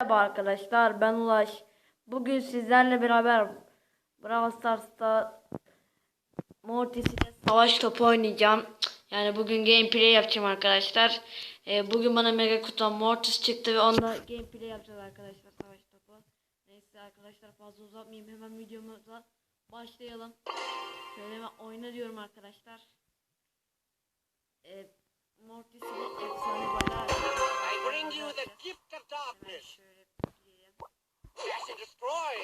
Merhaba arkadaşlar ben Ulaş. Bugün sizlerle beraber Brawl Stars'ta Mortis ile savaş topu oynayacağım. Yani bugün gameplay yapacağım arkadaşlar. Ee, bugün bana mega kutu Mortis çıktı ve onda gameplay yapacağız arkadaşlar savaş topu. Neyse arkadaşlar fazla uzatmayayım hemen videomuza başlayalım. Şöyle hemen oyna diyorum arkadaşlar. Ee, Mortis ile efsane bayağı. Bring you the gift of darkness. şöyle gireyim. Dash and destroy.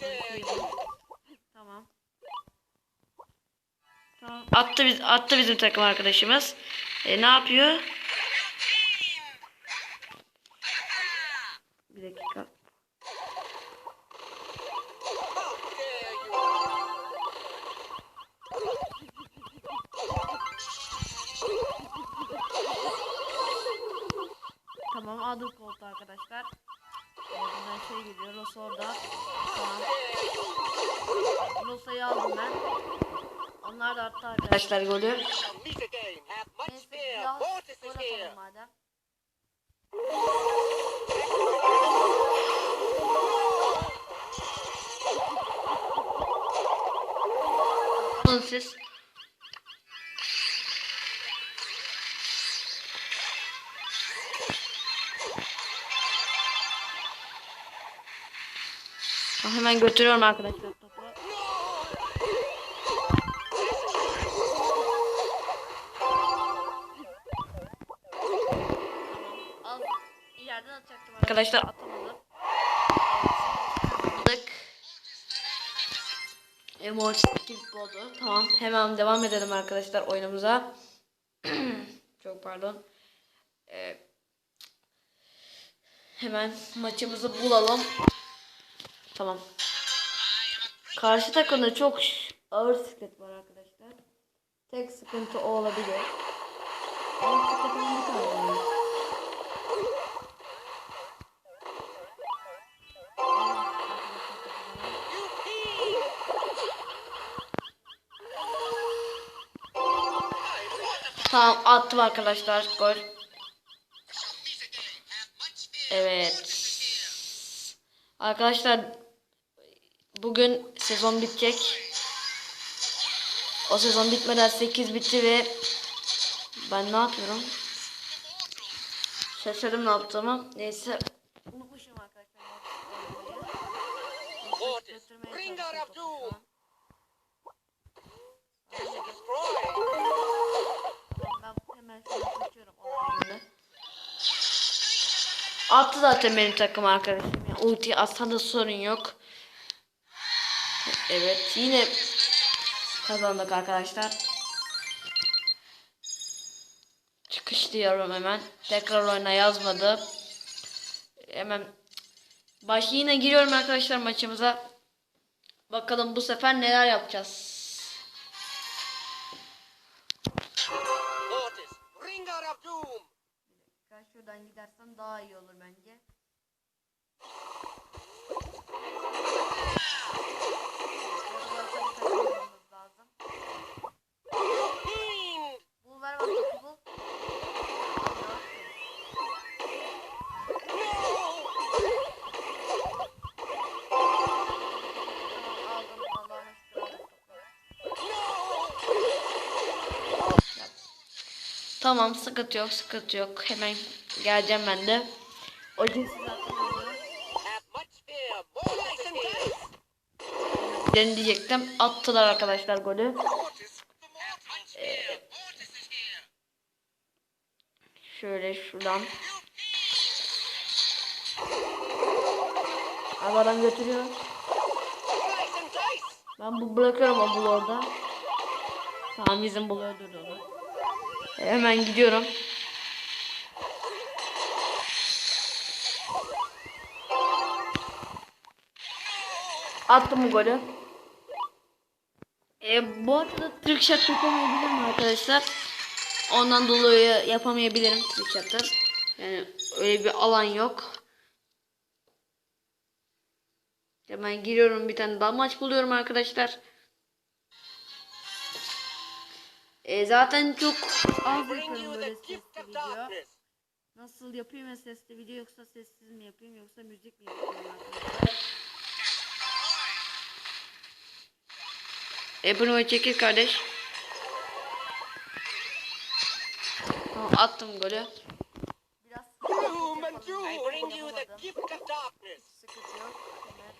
Dare you. Tamam. Tamam. Attı biz attı bizim takım arkadaşımız. E, ne yapıyor? Tamam aldım koltuğu arkadaşlar. E, bundan şey geliyor. Rosa orada. Tamam. Rosa'yı aldım ben. Onlar da attı arkadaşlar golü. Neyse biraz gol atalım madem. Siz. Hemen götürüyorum arkadaşlar arkadaşlar atamadım. Emoji kilit oldu. Tamam. Hemen devam edelim arkadaşlar oyunumuza. Çok pardon. Ee, hemen maçımızı bulalım. Tamam. Karşı takımda çok ağır siklet var arkadaşlar. Tek sıkıntı o olabilir. Tamam attım arkadaşlar gol. Evet. Arkadaşlar bugün sezon bitecek. O sezon bitmeden 8 bitti ve ben ne yapıyorum? Şaşırdım ne yaptığımı. Neyse. Unutmuşum arkadaşlar. Attı zaten benim takım arkadaşım. Yani ulti atsa da sorun yok. Evet yine kazandık arkadaşlar. Çıkış diyorum hemen. Tekrar oyuna yazmadı. Hemen baş yine giriyorum arkadaşlar maçımıza. Bakalım bu sefer neler yapacağız. Of doom. Ben şuradan gidersem daha iyi olur bence. Tamam sıkıntı yok sıkıntı yok. Hemen geleceğim ben de. O. Ben diyecektim. Attılar arkadaşlar golü. Here. Şöyle şuradan. Abi adam götürüyor. Ben bu bırakıyorum o bulu orada. Tamam bizim öldürdü onu. Hemen gidiyorum. Attım bu golü. E, bu arada trick shot yapamayabilirim arkadaşlar. Ondan dolayı yapamayabilirim trick. Yani öyle bir alan yok. Hemen giriyorum bir tane daha maç buluyorum arkadaşlar. E, zaten çok az you böyle sesli video. Nasıl yapayım ya sesli video yoksa sessiz mi yapayım yoksa müzik mi yapayım arkadaşlar? E bunu çekil kardeş. Tamam, attım golü. Biraz Doom and doom. I bring you the gift of darkness. sıkıntı yok. Hemen.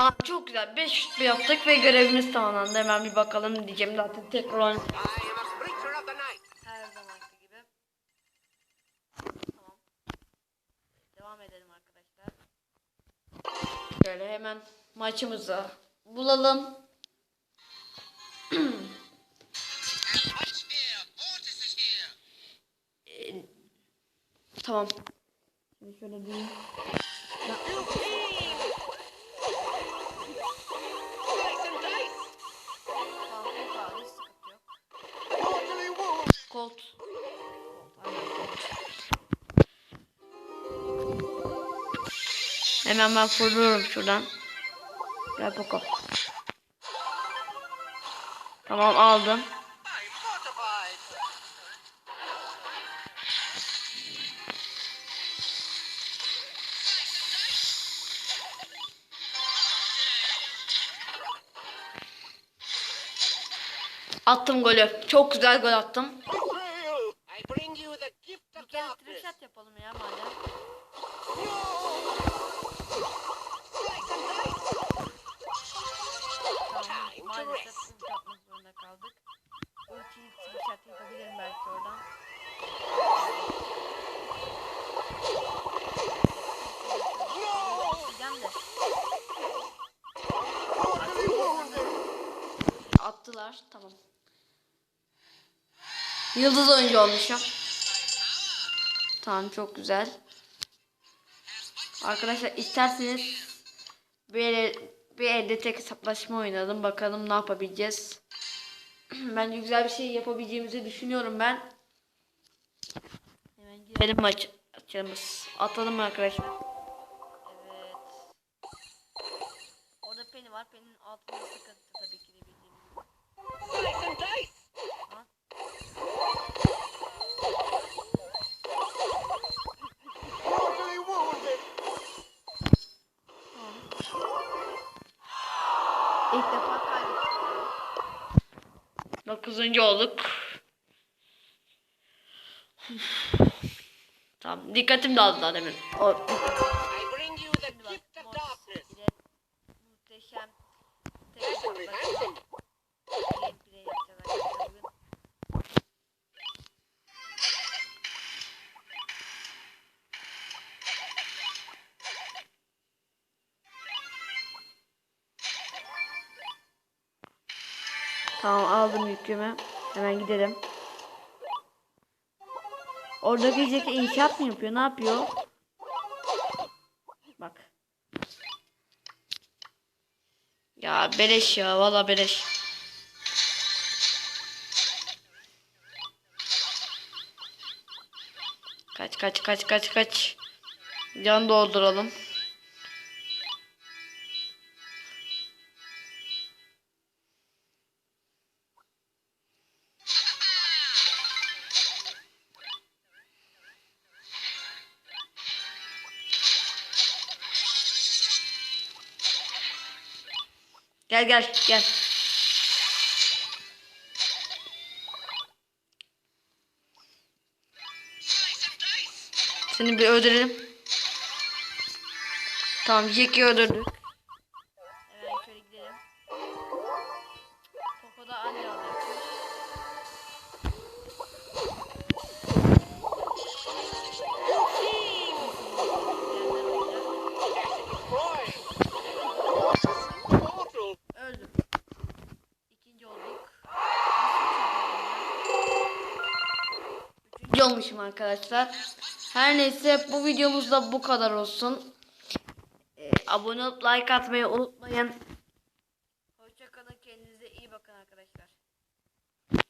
Tamam çok güzel. 5 şut yaptık ve görevimiz tamamlandı. Hemen bir bakalım diyeceğim zaten tekrar night. her zamanki gibi. Tamam. Devam edelim arkadaşlar. Şöyle hemen maçımızı bulalım. Tamam. Şimdi şöyle diyeyim. Hemen ben fırlıyorum şuradan. Gel Poco. Tamam aldım. Attım golü. Çok güzel gol attım. Betrayal. I bring you the gift Bir of kere darkness. trick yapalım ya madem. No. Slice and dice. Tamam, Time to maalesef rest. ulti atmak zorunda kaldık. Ultiyi switch yapabilirim belki oradan. No. Diyeceğim de. Mortally wounded. Attılar. Tamam. Yıldız oyuncu olmuşum. Tamam çok güzel. Arkadaşlar isterseniz bir, bir elde tek hesaplaşma oynayalım. Bakalım ne yapabileceğiz. Bence güzel bir şey yapabileceğimizi düşünüyorum ben. Hemen girelim maç açımız. Atalım arkadaşlar. Evet. Orada Penny var. Penny'nin altında sıkıntı tabii ki de bildiğim Dokuzuncu olduk. tamam dikkatim dağıldı daha demin. O, Tamam aldım yükümü. Hemen gidelim. Oradaki Jack'i inşaat mı yapıyor? Ne yapıyor? Bak. Ya beleş ya valla beleş. Kaç kaç kaç kaç kaç. Can dolduralım. Gel gel gel. Seni bir öldürelim. Tamam Jack'i öldürdük. Olmuşum arkadaşlar. Her neyse bu videomuz da bu kadar olsun. Ee, abone olup like atmayı unutmayın.